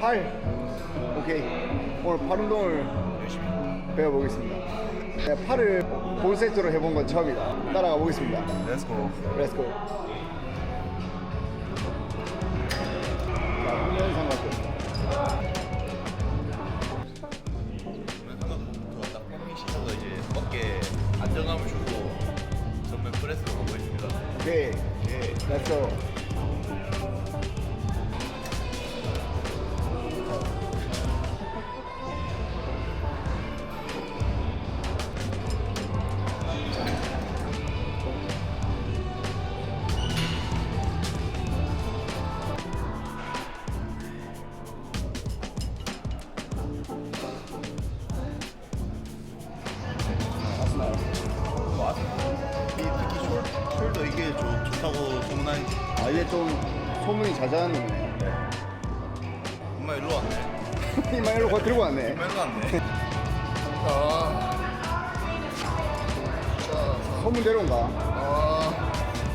팔. 오케이. 오늘 팔 운동을 배워보겠습니다. 네, 팔을 본 세트로 해본 건 처음이다. 따라가 보겠습니다. 렛츠고 Let's go. 좋다고 소문난 아 이게 좀 소문이 자자한 놈이네. 엄마 일로 왔네 이만 일로 거 들고 왔네. 엄마 일로 왔네 소문 대로인가? 아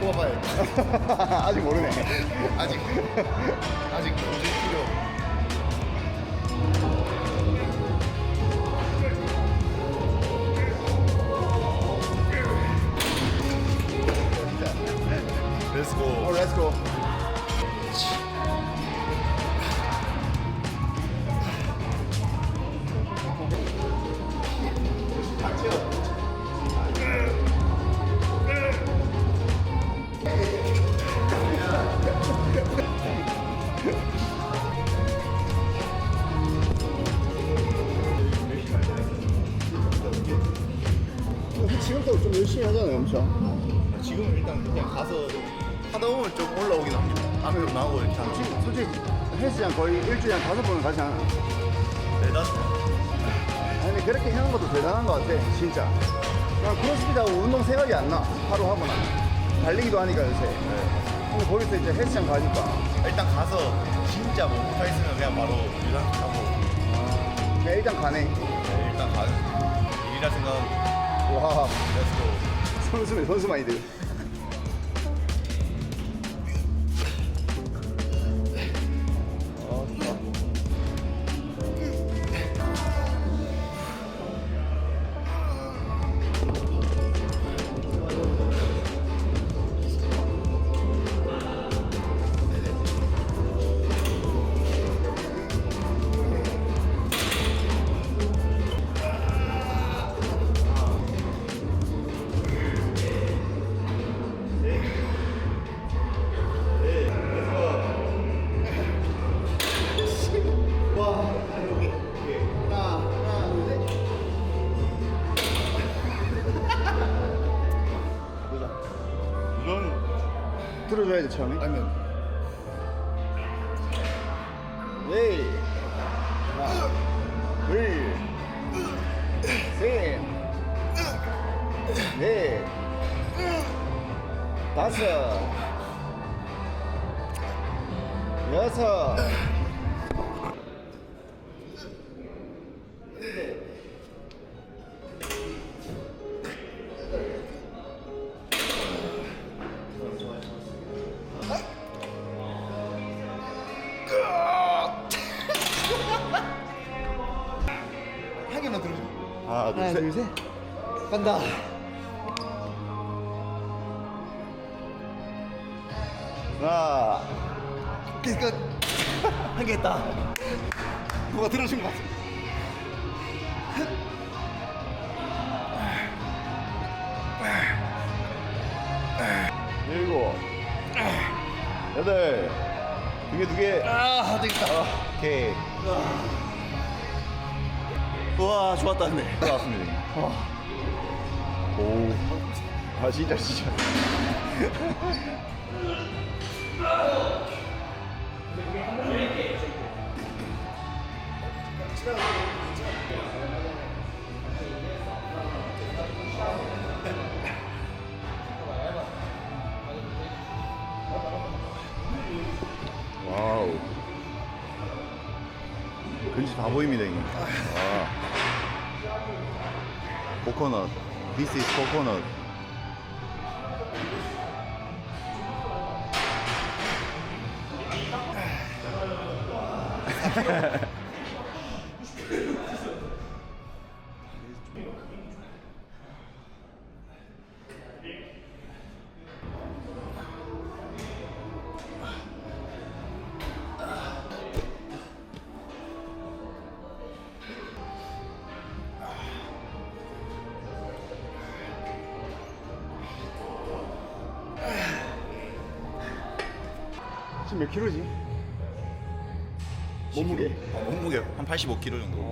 뽑아봐야겠다 아직 모르네. 아직 아직 도저히 필요 렛츠고 어, 렛츠고. 지금도 좀 열심히 하잖아요, 엄청. 지금 일단 그냥 가서 하다 보면 좀 올라오긴 합니다 좀 나오고 이렇게 하면 솔직히, 솔직히 헬스장 거의 일주일에 한 다섯 번은 가지 않아. 대단해 아니, 그렇게 하는 것도 대단한 것 같아, 진짜. 그냥 크로스핏하고 운동 생각이 안 나, 하루 하고 나면. 달리기도 하니까 요새. 근데 거기서 이제 헬스장 가니까. 일단 가서 진짜 뭐 못하겠으면 그냥 바로 유산하고 그냥 일단 가네. 네, 일단 가는 일이라 생각하고 와, 렛츠고 선수네, 선수 마인드. 이건 들어줘야지, 처음에. 아니면 네. 둘, 셋, 넷, 다섯, 여섯, 한 개만 들어줘 하나, 둘, 아, 셋. 셋. 간다. 하나, 끝한개 했다. 누가 들어준 것 같아. 일곱, 여덟, 두 개, 두 개. 아 되겠다 오케이. 우와 좋았다 근데 들어왔습니다. 오. 아, 진짜, 진짜. 다 보입니다, 이거. 와. 코코넛. This is coconut. 몇 킬로지? 몸무게. 어, 몸무게 한 85kg 정도.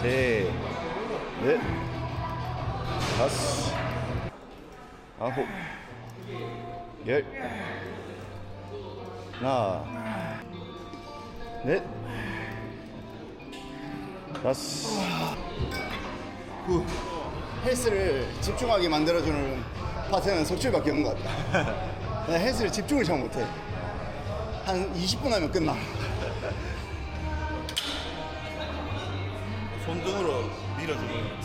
셋. 넷, 다섯, 아홉, 열, 하나, 넷, 다섯. 후. 헬스를 집중하게 만들어주는 파트는 석줄밖에 없는 것 같다. 나 헬스를 집중을 잘 못해. 한 20분 하면 끝나. 손등으로 밀어주는.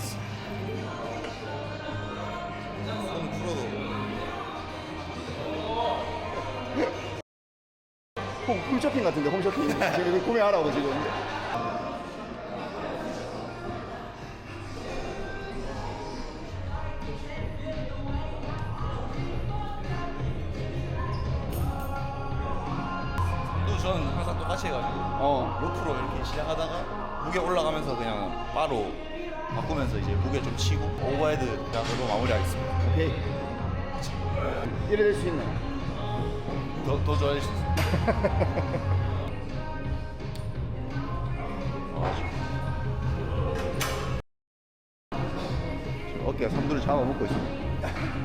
손 풀어도. 홈, 홈쇼핑 같은데 홈쇼핑 지금 이거 구매하라고 지금 또 저는 항상 똑같이 해가지고 어 로프로 이렇게 시작하다가 무게 올라가면서 그냥 바로 바꾸면서 이제 무게 좀 치고 오버헤드 그냥 그걸로 마무리하겠습니다. 오케이 이래 될 수 있네 더, 더 좋아질 수 있습니다. 어깨가 삼두를 잡아먹고 있어 셋,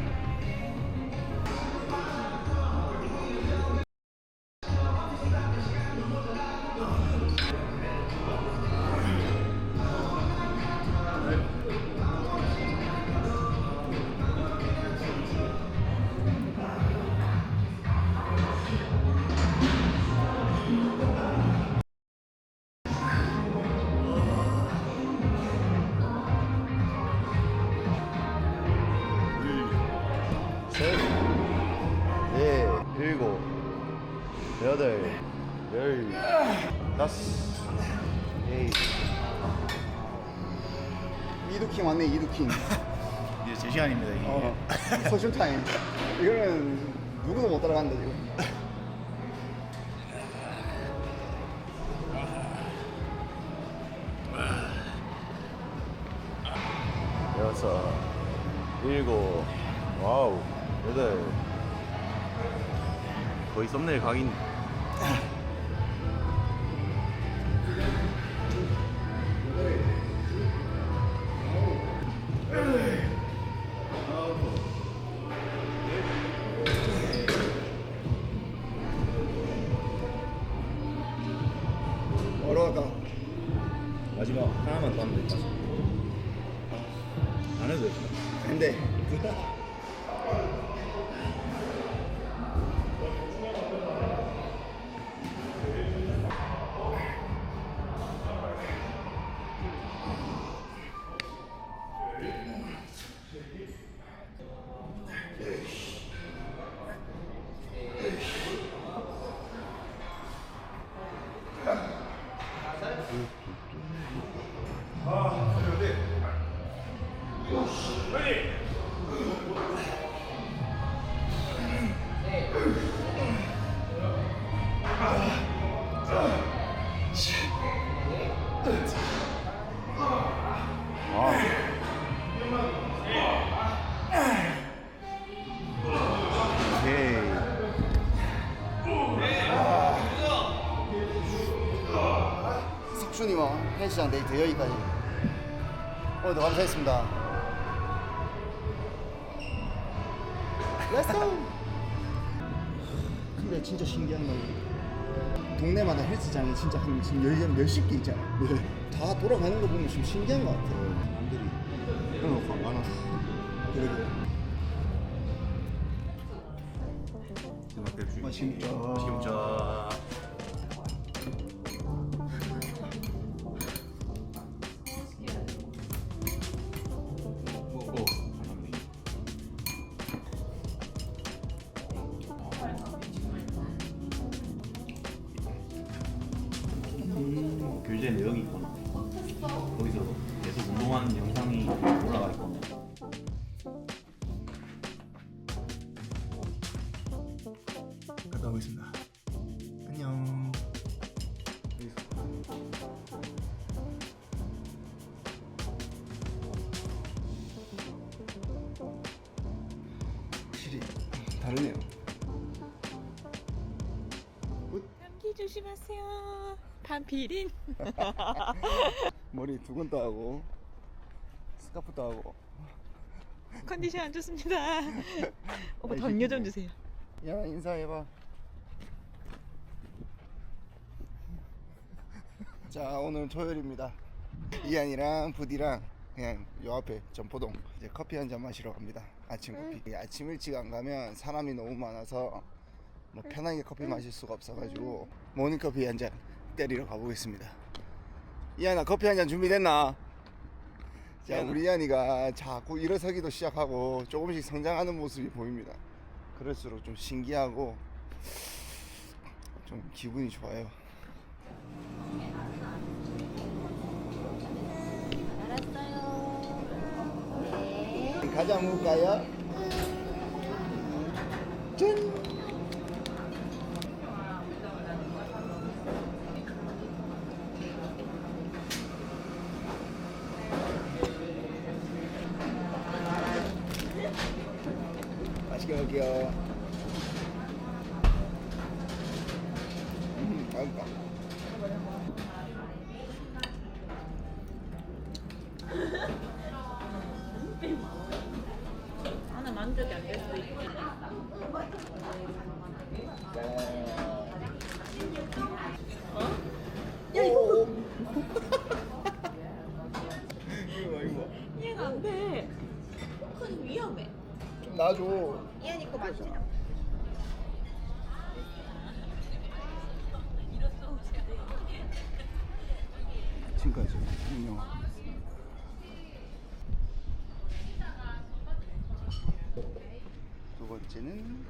여덟, 열, 다섯, 에이. 이두킹 왔네, 이두킹. 이제 제 시간입니다. 이게. 어, 소셜 타임. 이거는 누구도 못 따라간다, 지금. 여섯, 일곱, 와우, 여덟. 거의 썸네일 각인. 어려울까? 마지막 하나만 더 하면 같아. 안 해도 돼. 안 돼. Mm-hmm. 석준이와 헬스장 데이트 여기까지. 오늘도 감사했습니다. 렛츠고! 근데 진짜 신기한 건 동네마다 헬스장이 진짜 한 지금 열, 몇십 개 있잖아. 다 돌아가는 거 보면 좀 신기한 것 같아. 남들이 해놓고 안 가나. 그러게. 아, 진짜. 진짜. 갔다 오겠습니다. 안녕. 확실히 다르네요. 감기 조심하세요. 반비린. 머리 두건도 하고 스카프도 하고. 컨디션 안 좋습니다. 오빠 담요 좀 주세요. 야 인사해봐. 자 오늘 토요일입니다. 이안이랑 부디랑 그냥 요 앞에 점포동 이제 커피 한 잔 마시러 갑니다. 아침 커피. 아침 일찍 안 가면 사람이 너무 많아서 뭐 편하게 커피 마실 수가 없어가지고 모닝 커피 한 잔 때리러 가보겠습니다. 이안아 커피 한 잔 준비됐나? 자 우리 이안이가 자꾸 일어서기도 시작하고 조금씩 성장하는 모습이 보입니다. 그럴수록 좀 신기하고 좀 기분이 좋아요. 가자 먹을까요? 짠. 맛있게 먹을게요. 좀 놔줘. 이해니 거 맞지? 지금까지 안녕. 두 번째는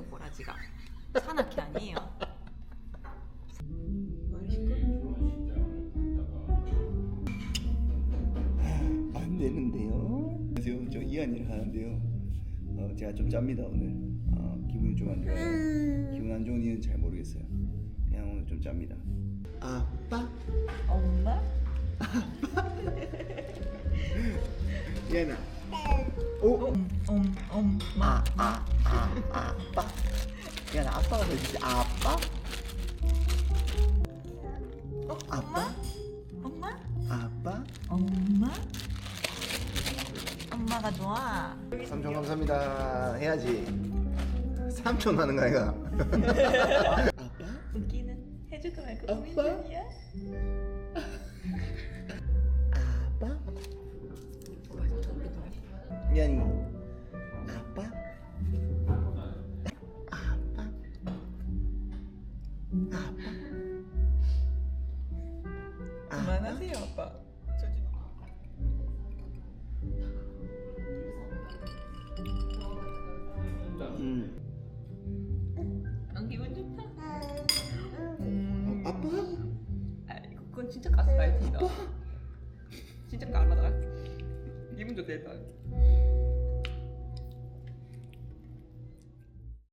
뭐예요, 꼬라지가? 산악회 아니에요? 안 되는데요. 안녕하세요. 저 이한이를 하는데요. 어, 제가 좀 짭니다 오늘. 어, 기분이 좀 안 좋아요. 기분 안 좋은 이유는 잘 모르겠어요. 그냥 오늘 좀 짭니다. 아빠? 엄마? 이한아. 나 아빠가 되지. 아빠? 어, 아빠? 엄마? 아빠? 엄마? 엄마가 좋아. 삼촌 감사합니다. 해야지. 삼촌 하는 거 아이가? 아빠? 웃기는 해줄까 말까 고민 아빠? 중이야? 아빠? 그만하세요, 아빠. 저지 음. 안 기분 좋다. 어, 아빠? 아이고, 그건 진짜 가스 라이팅이다. 진짜 까라다. 기분 좋다, 일단.